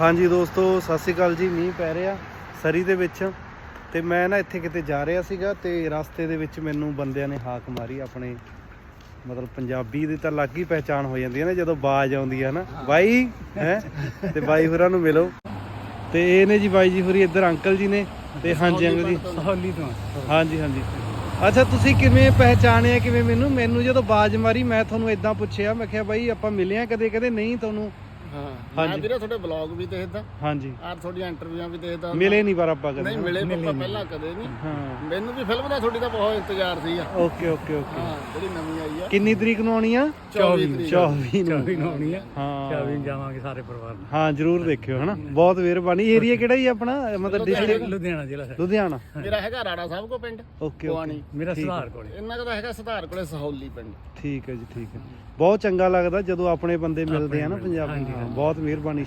ਹਾਂਜੀ ਦੋਸਤੋ ਸਤਿ ਸ਼੍ਰੀ ਅਕਾਲ ਜੀ। ਮੀਂਹ ਪੈ ਰਿਹਾ ਸਰੀ ਦੇ ਵਿੱਚ ਤੇ ਮੈਂ ਨਾ ਇੱਥੇ ਕਿਤੇ ਜਾ ਰਿਹਾ ਸੀਗਾ ਤੇ ਰਸਤੇ ਦੇ ਵਿੱਚ ਮੈਨੂੰ ਬੰਦਿਆਂ ਨੇ ਹਾਕ ਮਾਰੀ। ਆਪਣੇ ਮਤਲਬ ਪੰਜਾਬੀ ਦੀ ਤਾਂ ਲੱਗ ਹੀ ਪਹਿਚਾਣ ਹੋ ਜਾਂਦੀ ਹੈ ਨਾ ਜਦੋਂ ਬਾਜ ਆਉਂਦੀ ਹੈ ਨਾ। ਬਾਈ ਹੈ? ਤੇ ਬਾਈ ਹੋਰਾਂ ਨੂੰ ਮਿਲੋ। ਤੇ ਇਹ ਨੇ ਜੀ ਬਾਈ ਜੀ ਹੋਰੀ ਇੱਧਰ ਅੰਕਲ ਜੀ ਨੇ ਤੇ ਹਾਂਜੀ ਅੰਕਲ ਜੀ। ਸਹੌਲੀ ਤੋਂ। ਹਾਂਜੀ ਹਾਂਜੀ। ਅੱਛਾ ਤੁਸੀਂ ਕਿਵੇਂ ਪਹਿਚਾਣਿਆ ਕਿਵੇਂ ਮੈਨੂੰ? ਮੈਨੂੰ ਜਦੋਂ ਬਾਜ ਮਾਰੀ ਮੈਂ ਤੁਹਾਨੂੰ ਇਦਾਂ ਪੁੱਛਿਆ ਮੈਂ ਕਿਹਾ ਬਾਈ ਆਪਾਂ ਮਿਲੇ ਆ ਕਦੇ ਕਦੇ ਨਹੀਂ ਤੁਹਾਨੂੰ ਹਾਂ। ਹਾਂਜੀ। ਮੈਂ ਵੀਰੇ ਤੁਹਾਡੇ ਬਲੌਗ ਵੀ ਦੇਖਦਾ। ਹਾਂਜੀ। ਆਰ ਤੁਹਾਡੀਆਂ ਇੰਟਰਵਿਊਆਂ ਵੀ ਦੇਖਦਾ। ਮਿਲੇ ਨਹੀਂ ਪਰ ਆਪਾਂ ਕਦੇ। ਨਹੀਂ ਮਿਲੇ ਪੱਪਾ ਪਹਿਲਾਂ ਕਦੇ ਨਹੀਂ ਹਾਂ। ਮੈਨੂੰ ਵੀ ਫਿਲਮ ਦਾ ਤੁਹਾਡੀ ਦਾ ਬਹੁਤ ਇੰਤਜ਼ਾਰ ਸੀਗਾ ਓਕੇ ਓਕੇ ਓਕੇ। ਹਾਂ ਜਿਹੜੀ ਨਵੀਂ ਆਈ ਆ। ਕਿੰਨੀ ਤਰੀਕ ਨੂੰ ਆਉਣੀ ਆ? 24 ਤਰੀਕ। 24 ਨੂੰ। 24 ਨੂੰ ਆਉਣੀ ਆ। ਹਾਂ। 24 ਨੂੰ ਜਾਵਾਂਗੇ ਸਾਰੇ ਪਰਿਵਾਰ ਨਾਲ। ਹਾਂ ਜਰੂਰ ਦੇਖਿਓ ਹਨਾ। ਬਹੁਤ ਮਿਹਰਬਾਨੀ। ਏਰੀਆ ਕਿਹੜਾ ਜੀ ਆਪਣਾ? ਮਤਲਬ ਡਿਸਟ੍ਰਿਕਟ ਲੁਧਿਆਣਾ ਜ਼ਿਲ੍ਹਾ ਹੈ ਲੁਧਿਆਣਾ। ਮੇਰਾ ਹੈਗਾ ਰਾੜਾ ਸਾਹਿਬ ਕੋ ਪਿੰਡ। Okay okay. ਪੁਆਣੀ। ਮੇਰਾ ਸੁਧਾਰ ਕੋਲੇ। ਇਹਨਾਂ ਦਾ ਹੈਗਾ ਸੁਧਾਰ ਕੋਲੇ ਸਹੌਲੀ ਪਿੰਡ। ਠੀਕ ਹੈ ਜੀ ਠੀਕ ਹੈ ਬਹੁਤ ਚੰਗਾ ਲੱਗਦਾ ਜਦੋਂ ਆਪਣੇ ਬੰਦੇ ਮਿਲਦੇ ਆ ਨਾ ਪੰਜਾਬੀ ਹਾਂ, ਬਹੁਤ ਮਿਹਰਬਾਨੀ